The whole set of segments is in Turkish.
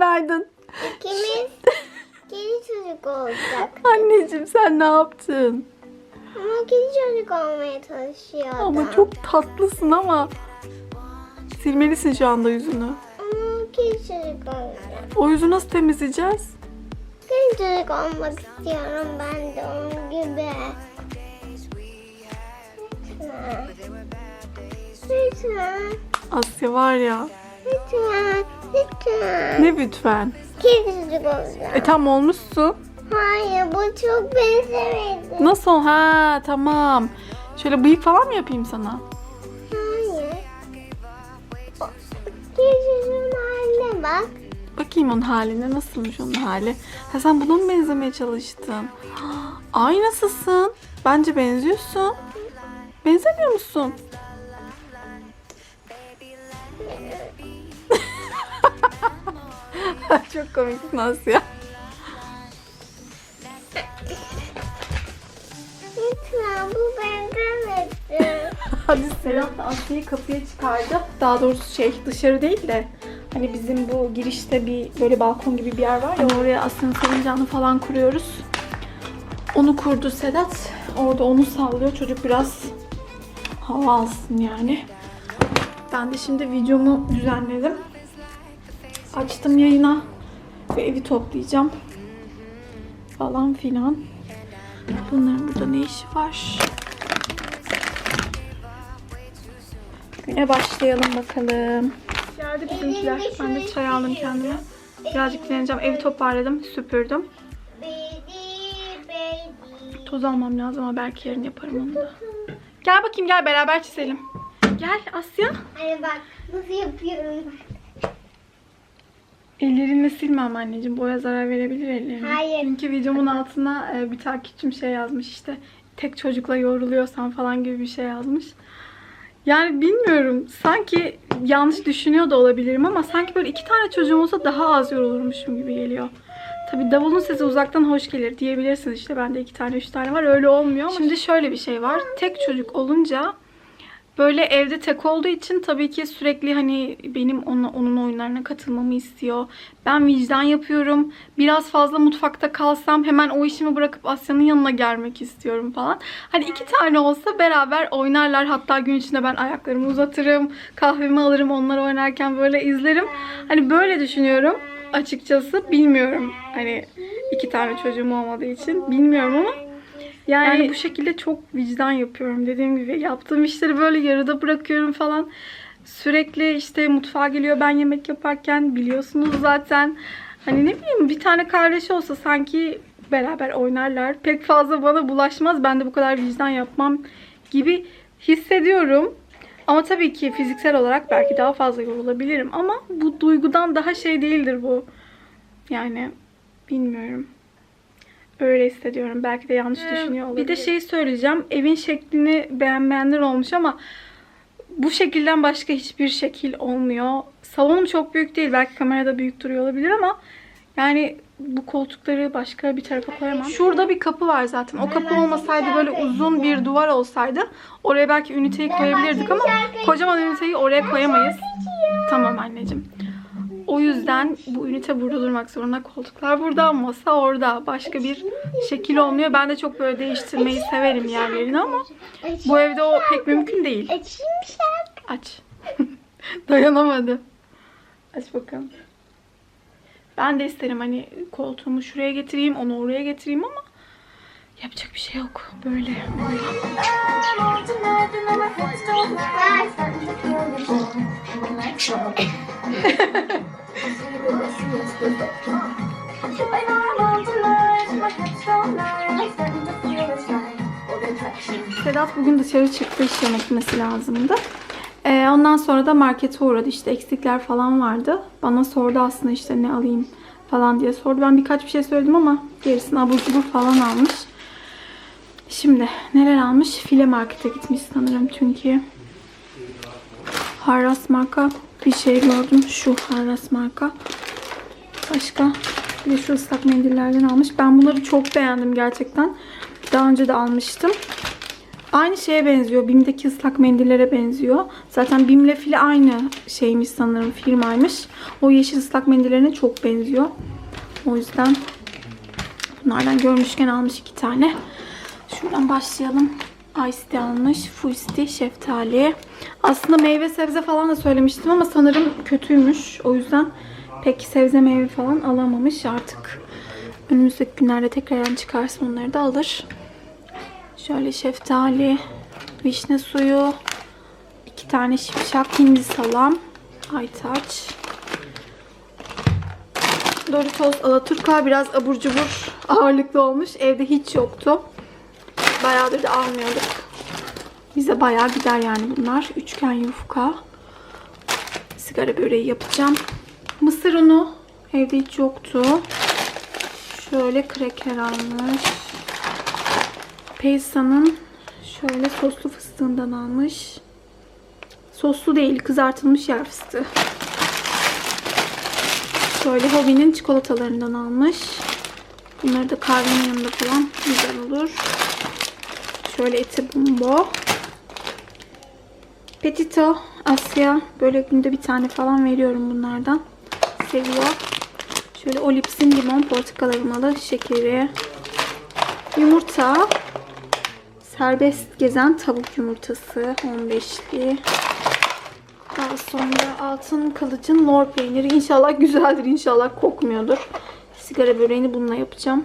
Günaydın. İkimiz kedi çocuk olacak. Anneciğim sen ne yaptın? Ama kedi çocuk olmaya çalışıyor. Ama çok tatlısın ama. Silmelisin şu anda yüzünü. Ama kedi çocuk olacak. O yüzü nasıl temizleyeceğiz? Kedi çocuk olmak istiyorum ben de onun gibi. Lütfen. Asya var ya. Lütfen. Lütfen. Ne lütfen. Kedi çocuk olacak. E tam olmuşsun. Hayır bu çok benzemedi. Nasıl? Ha tamam. Şöyle bıyık falan mı yapayım sana? Hayır. O- Kedi çocuğun haline bak. Bakayım onun haline. Nasılmış onun hali? Ha sen buna mı benzemeye çalıştın? Aynısısın. Bence benziyorsun. Benzemiyor musun? Çok komiksin Asya. Lütfen bu benzemedi. Hadi Serap da Asya'yı kapıya çıkardı. Daha doğrusu şey dışarı değil de hani bizim bu girişte bir böyle balkon gibi bir yer var ya oraya Asya'nın salıncağını falan kuruyoruz. Onu kurdu Sedat. Orada onu sallıyor. Çocuk biraz hava alsın yani. Ben de şimdi videomu düzenledim. Açtım yayına ve evi toplayacağım. Falan filan. Bunların burada ne işi var? Güne başlayalım bakalım. Geldi bizimkiler. Ben de çay aldım kendime. Birazcık dinleneceğim. Evi toparladım, süpürdüm. Toz almam lazım ama belki yarın yaparım onu da. Gel bakayım gel beraber çizelim. Gel Asya. Hani bak nasıl yapıyorum. Ellerini silme ama anneciğim. Boya zarar verebilir ellerine. Hayır. Çünkü videomun altına e, bir takipçim şey yazmış işte. Tek çocukla yoruluyorsan falan gibi bir şey yazmış. Yani bilmiyorum. Sanki yanlış düşünüyor da olabilirim ama sanki böyle iki tane çocuğum olsa daha az yorulurmuşum gibi geliyor. Tabii davulun sesi uzaktan hoş gelir diyebilirsiniz. İşte bende iki tane, üç tane var. Öyle olmuyor ama şimdi şöyle bir şey var. Tek çocuk olunca Böyle evde tek olduğu için tabii ki sürekli hani benim onun, onun oyunlarına katılmamı istiyor. Ben vicdan yapıyorum. Biraz fazla mutfakta kalsam hemen o işimi bırakıp Asya'nın yanına gelmek istiyorum falan. Hani iki tane olsa beraber oynarlar. Hatta gün içinde ben ayaklarımı uzatırım. Kahvemi alırım onlar oynarken böyle izlerim. Hani böyle düşünüyorum açıkçası. Bilmiyorum. Hani iki tane çocuğum olmadığı için bilmiyorum ama yani, bu şekilde çok vicdan yapıyorum dediğim gibi. Yaptığım işleri böyle yarıda bırakıyorum falan. Sürekli işte mutfağa geliyor ben yemek yaparken biliyorsunuz zaten. Hani ne bileyim bir tane kardeş olsa sanki beraber oynarlar. Pek fazla bana bulaşmaz. Ben de bu kadar vicdan yapmam gibi hissediyorum. Ama tabii ki fiziksel olarak belki daha fazla yorulabilirim. Ama bu duygudan daha şey değildir bu. Yani bilmiyorum. Öyle hissediyorum. Belki de yanlış düşünüyor olabilirim. Bir de şey söyleyeceğim. Evin şeklini beğenmeyenler olmuş ama bu şekilden başka hiçbir şekil olmuyor. Salonum çok büyük değil. Belki kamerada büyük duruyor olabilir ama yani bu koltukları başka bir tarafa koyamam. Şurada bir kapı var zaten. O kapı olmasaydı böyle uzun bir duvar olsaydı oraya belki üniteyi koyabilirdik ama kocaman üniteyi oraya koyamayız. Tamam anneciğim. O yüzden bu ünite burada durmak zorunda. Koltuklar burada, masa orada. Başka bir şekil olmuyor. Ben de çok böyle değiştirmeyi severim yerlerini ama bu evde o pek mümkün değil. Aç. Dayanamadı. Aç bakalım. Ben de isterim hani koltuğumu şuraya getireyim, onu oraya getireyim ama yapacak bir şey yok. Böyle. Sedat bugün dışarı çıktı iş yemek yemesi lazımdı. Ee, ondan sonra da markete uğradı. İşte eksikler falan vardı. Bana sordu aslında işte ne alayım falan diye sordu. Ben birkaç bir şey söyledim ama gerisini abur cubur falan almış. Şimdi neler almış? File markete gitmiş sanırım çünkü. Harras marka bir şey gördüm. Şu Harras marka. Başka bir şu ıslak mendillerden almış. Ben bunları çok beğendim gerçekten. Daha önce de almıştım. Aynı şeye benziyor. Bim'deki ıslak mendillere benziyor. Zaten Bim'le Fili aynı şeymiş sanırım firmaymış. O yeşil ıslak mendillerine çok benziyor. O yüzden bunlardan görmüşken almış iki tane. Şuradan başlayalım. Ice almış. Fuisti, şeftali. Aslında meyve sebze falan da söylemiştim ama sanırım kötüymüş. O yüzden pek sebze meyve falan alamamış artık. Önümüzdeki günlerde tekrardan çıkarsa onları da alır. Şöyle şeftali, vişne suyu, iki tane şipşak, hindi salam, aytaç. Doritos Alaturka biraz abur cubur ağırlıklı olmuş. Evde hiç yoktu. Bayağıdır da almıyorduk. Bize bayağı gider yani bunlar. Üçgen yufka. Sigara böreği yapacağım. Mısır unu evde hiç yoktu. Şöyle kreker almış. Peysa'nın şöyle soslu fıstığından almış. Soslu değil, kızartılmış yer fıstığı. Şöyle Hobby'nin çikolatalarından almış. Bunları da kahvenin yanında falan güzel olur. Şöyle eti bumbo. Petito Asya. Böyle günde bir tane falan veriyorum bunlardan. Seviyor. Şöyle Olips'in limon portakal aromalı şekeri. Yumurta. Serbest gezen tavuk yumurtası 15'li. Daha sonra altın kılıcın lor peyniri. İnşallah güzeldir. İnşallah kokmuyordur. Sigara böreğini bununla yapacağım.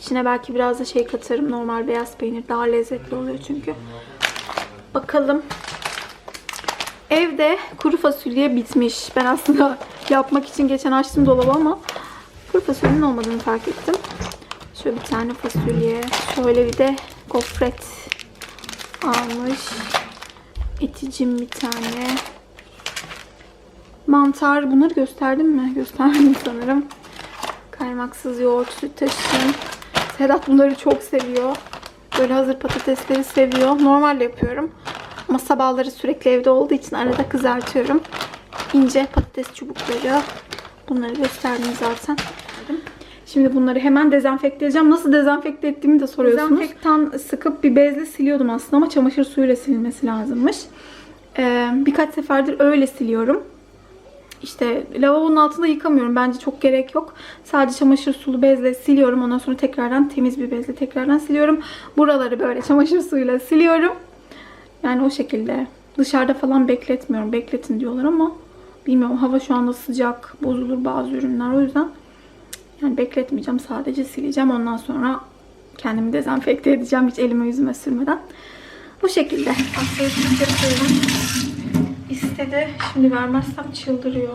İçine belki biraz da şey katarım. Normal beyaz peynir. Daha lezzetli oluyor çünkü. Bakalım. Evde kuru fasulye bitmiş. Ben aslında yapmak için geçen açtım dolabı ama kuru fasulyenin olmadığını fark ettim. Şöyle bir tane fasulye. Şöyle bir de gofret almış. Eticim bir tane. Mantar. Bunları gösterdim mi? Göstermedim sanırım. Kaymaksız yoğurt, süttaşım. Sedat bunları çok seviyor. Böyle hazır patatesleri seviyor. Normalde yapıyorum. Ama sabahları sürekli evde olduğu için arada kızartıyorum. İnce patates çubukları. Bunları gösterdim zaten. Şimdi bunları hemen dezenfekte edeceğim. Nasıl dezenfekte ettiğimi de soruyorsunuz. Dezenfektan sıkıp bir bezle siliyordum aslında ama çamaşır suyuyla silinmesi lazımmış. Ee, birkaç seferdir öyle siliyorum. İşte lavabonun altında yıkamıyorum. Bence çok gerek yok. Sadece çamaşır sulu bezle siliyorum. Ondan sonra tekrardan temiz bir bezle tekrardan siliyorum. Buraları böyle çamaşır suyuyla siliyorum. Yani o şekilde. Dışarıda falan bekletmiyorum. Bekletin diyorlar ama bilmiyorum. Hava şu anda sıcak. Bozulur bazı ürünler. O yüzden yani bekletmeyeceğim. Sadece sileceğim. Ondan sonra kendimi dezenfekte edeceğim. Hiç elime yüzüme sürmeden. Bu şekilde. Yapıyorum. İstedi. Şimdi vermezsem çıldırıyor.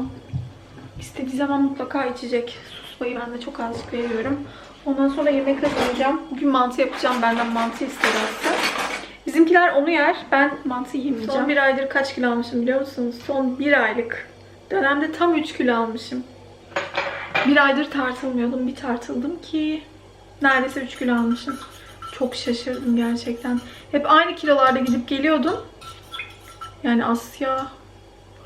İstediği zaman mutlaka içecek. Susmayı ben de çok azıcık veriyorum. Ondan sonra yemekle koyacağım. Bugün mantı yapacağım. Benden mantı istedi Asya. Bizimkiler onu yer. Ben mantı yemeyeceğim. Son bir aydır kaç kilo almışım biliyor musunuz? Son bir aylık dönemde tam 3 kilo almışım. Bir aydır tartılmıyordum. Bir tartıldım ki neredeyse 3 kilo almışım. Çok şaşırdım gerçekten. Hep aynı kilolarda gidip geliyordum. Yani Asya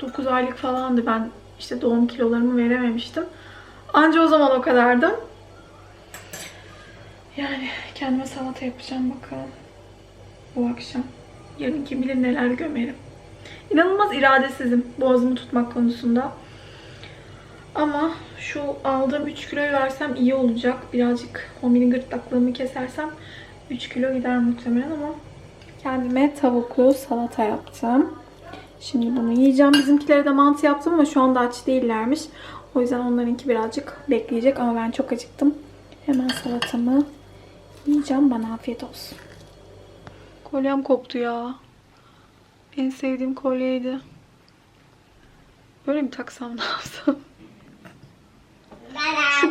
9 aylık falandı. Ben işte doğum kilolarımı verememiştim. Anca o zaman o kadardım. Yani kendime salata yapacağım bakalım. Bu akşam. Yarın kim bilir neler gömerim. İnanılmaz iradesizim boğazımı tutmak konusunda. Ama şu aldığım 3 kiloyu versem iyi olacak. Birazcık hominin gırtlaklığımı kesersem 3 kilo gider muhtemelen ama kendime tavuklu salata yaptım. Şimdi bunu yiyeceğim. Bizimkilere de mantı yaptım ama şu anda aç değillermiş. O yüzden onlarınki birazcık bekleyecek ama ben çok acıktım. Hemen salatamı yiyeceğim. Bana afiyet olsun. Kolyem koptu ya. En sevdiğim kolyeydi. Böyle mi taksam ne yapsam?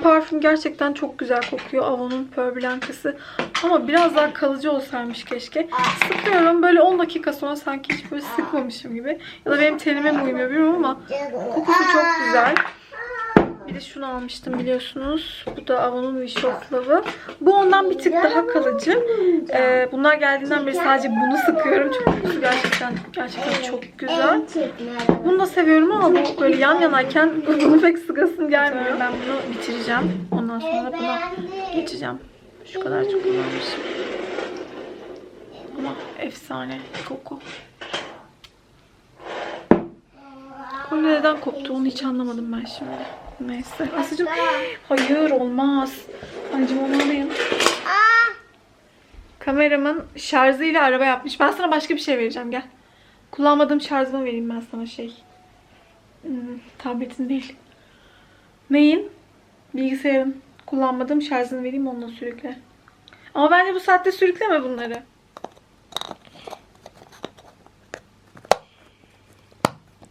Parfüm gerçekten çok güzel kokuyor. Avon'un Pearl Blanca'sı. Ama biraz daha kalıcı olsaymış keşke. Sıkıyorum böyle 10 dakika sonra sanki hiç böyle sıkmamışım gibi. Ya da benim tenime mi uymuyor bilmiyorum ama kokusu çok güzel. De şunu almıştım biliyorsunuz. Bu da Avon'un Wish of Love'ı. Bu ondan bir tık daha kalıcı. Ee, bunlar geldiğinden beri sadece bunu sıkıyorum. Çünkü gerçekten gerçekten çok güzel. Bunu da seviyorum ama bu böyle yan yanayken bunu pek sıkasım gelmiyor. Ben bunu bitireceğim. Ondan sonra buna geçeceğim. Şu kadar çok kullanmışım. Ama efsane koku. Kolye neden koptu onu hiç anlamadım ben şimdi. Neyse. Aslıcığım hayır olmaz. Anneciğim onu alayım. Kameramın şarjıyla araba yapmış. Ben sana başka bir şey vereceğim gel. Kullanmadığım şarjımı vereyim ben sana şey. Hmm, tabletin değil. Neyin? Bilgisayarın. Kullanmadığım şarjını vereyim onunla sürükle. Ama bence bu saatte sürükleme bunları.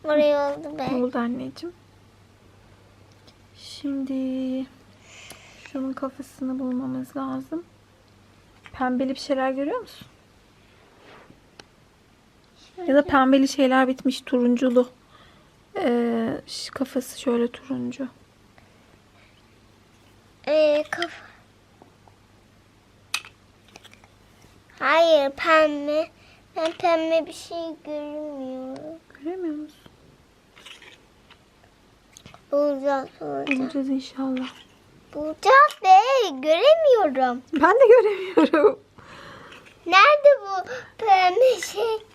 oraya oldu be. Oldu anneciğim. Şimdi şunun kafasını bulmamız lazım. Pembeli bir şeyler görüyor musun? Ya da pembeli şeyler bitmiş turunculu. Ee, kafası şöyle turuncu. Ee, kafa. Hayır pembe. Ben pembe bir şey görmüyorum. Göremiyor musun? Bulacağız bulacağız. Bulacağız inşallah. Bulacağız be göremiyorum. Ben de göremiyorum. Nerede bu pembe şey?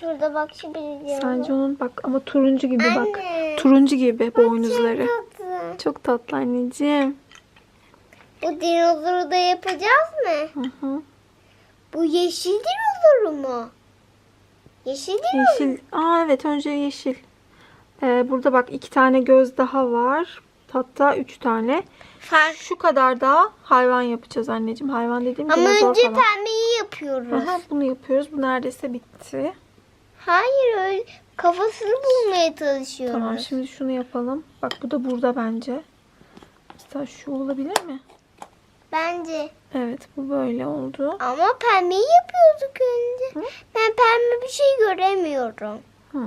Şurada bak şu bir Sence onun bak ama turuncu gibi bak. Anne. Turuncu gibi boynuzları. Çok tatlı. Çok tatlı anneciğim. Bu dinozoru da yapacağız mı? Hı hı. Bu yeşil dinozoru mu? Yeşil dinozor. Yeşil. Aa evet önce yeşil. Ee, burada bak iki tane göz daha var. Hatta üç tane. Fark. Şu kadar daha hayvan yapacağız anneciğim. Hayvan dediğim Ama önce falan. pembeyi yapıyoruz. Aha, bunu yapıyoruz. Bu neredeyse bitti. Hayır öyle kafasını bulmaya çalışıyoruz. Tamam şimdi şunu yapalım. Bak bu da burada bence. Mesela şu olabilir mi? Bence. Evet bu böyle oldu. Ama pembeyi yapıyorduk önce. Hı? Ben pembe bir şey göremiyorum. Hı.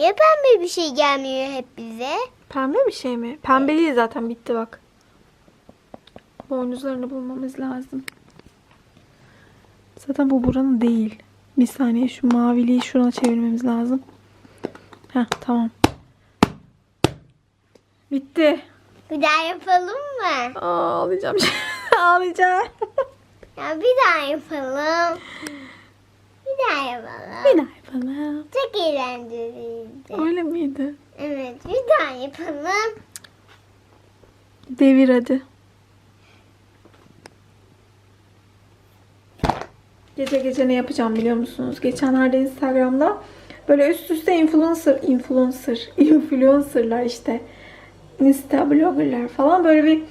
Niye pembe bir şey gelmiyor hep bize? Pembe bir şey mi? Pembeliği zaten bitti bak. Boynuzlarını bulmamız lazım. Zaten bu buranın değil. Bir saniye şu maviliği şuna çevirmemiz lazım. Heh tamam. Bitti. Bir daha yapalım mı? Aa, ağlayacağım. ağlayacağım. Ya bir daha yapalım. Bir daha yapalım. Bir daha yapalım. Çok eğlenceliydi. Öyle miydi? Evet bir daha yapalım. Devir hadi. Gece gece ne yapacağım biliyor musunuz? Geçenlerde Instagram'da böyle üst üste influencer, influencer, influencerlar işte Insta bloggerlar falan böyle bir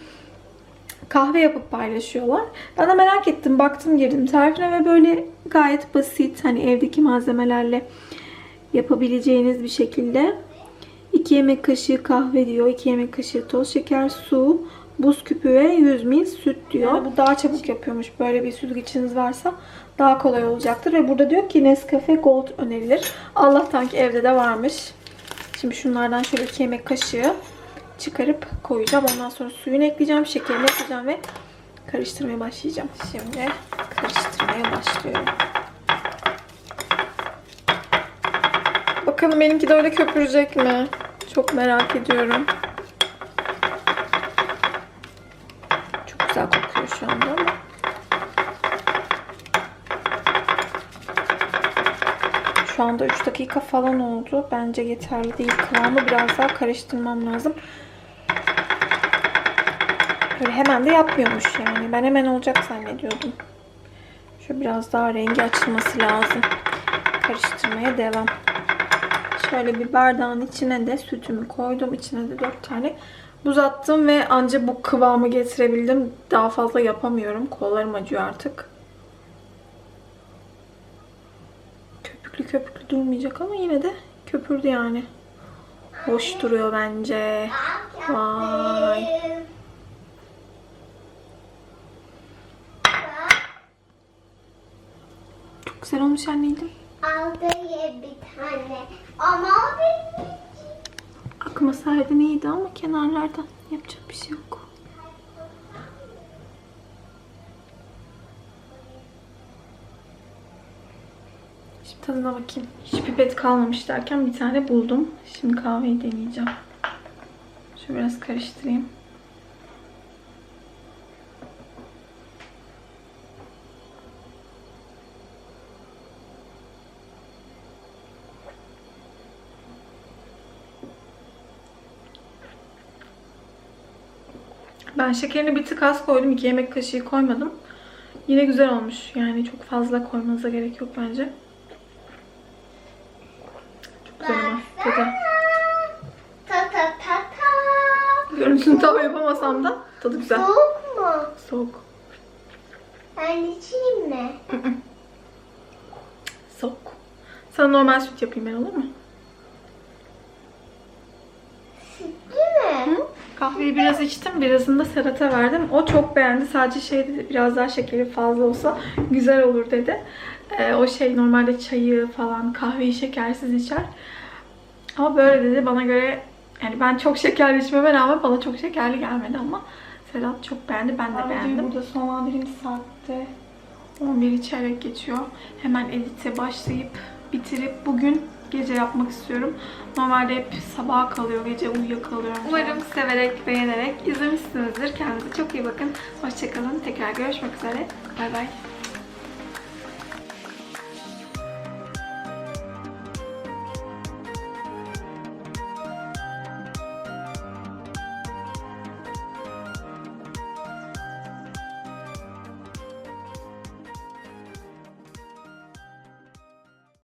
kahve yapıp paylaşıyorlar. Ben de merak ettim, baktım girdim tarifine ve böyle gayet basit hani evdeki malzemelerle yapabileceğiniz bir şekilde 2 yemek kaşığı kahve diyor, 2 yemek kaşığı toz şeker, su, buz küpü ve 100 ml süt diyor. bu daha çabuk yapıyormuş. Böyle bir süzgeçiniz varsa daha kolay olacaktır. Ve burada diyor ki Nescafe Gold önerilir. Allah'tan ki evde de varmış. Şimdi şunlardan şöyle 2 yemek kaşığı çıkarıp koyacağım. Ondan sonra suyunu ekleyeceğim, şekerini ekleyeceğim ve karıştırmaya başlayacağım. Şimdi karıştırmaya başlıyorum. Bakalım benimki de öyle köpürecek mi? Çok merak ediyorum. Çok güzel kokuyor şu anda ama. Şu anda 3 dakika falan oldu. Bence yeterli değil. Kıvamı biraz daha karıştırmam lazım. Böyle hemen de yapmıyormuş yani. Ben hemen olacak zannediyordum. Şöyle biraz daha rengi açılması lazım. Karıştırmaya devam. Şöyle bir bardağın içine de sütümü koydum. İçine de 4 tane buz attım ve anca bu kıvamı getirebildim. Daha fazla yapamıyorum. Kollarım acıyor artık. Köpüklü köpüklü durmayacak ama yine de köpürdü yani. Hoş duruyor bence. Vay. Çok güzel olmuş anneciğim. Al da ye bir tane. Ama o benim. Akmasaydı iyiydi ama kenarlardan yapacak bir şey yok. Şimdi tadına bakayım. Hiç pipet kalmamış derken bir tane buldum. Şimdi kahveyi deneyeceğim. Şöyle biraz karıştırayım. Ben şekerini bir tık az koydum. 2 yemek kaşığı koymadım. Yine güzel olmuş. Yani çok fazla koymanıza gerek yok bence. Çok güzel ama tadı. Ta ta ta ta. Görüntüsünü tam yapamasam da tadı güzel. Soğuk mu? Soğuk. Ben içeyim mi? Soğuk. Sana normal süt yapayım ben olur mu? Kahveyi biraz içtim. Birazını da Serhat'a verdim. O çok beğendi. Sadece şey dedi biraz daha şekeri fazla olsa güzel olur dedi. Ee, o şey normalde çayı falan kahveyi şekersiz içer. Ama böyle dedi bana göre yani ben çok şekerli içmeme rağmen bana çok şekerli gelmedi ama Serhat çok beğendi. Ben de beğendim. Burada sonlandırayım saatte 11 çeyrek geçiyor. Hemen edite başlayıp bitirip bugün gece yapmak istiyorum. Normalde hep sabaha kalıyor, gece uyuyakalıyorum. Umarım severek, beğenerek izlemişsinizdir. Kendinize çok iyi bakın. Hoşçakalın. Tekrar görüşmek üzere. Bay bay.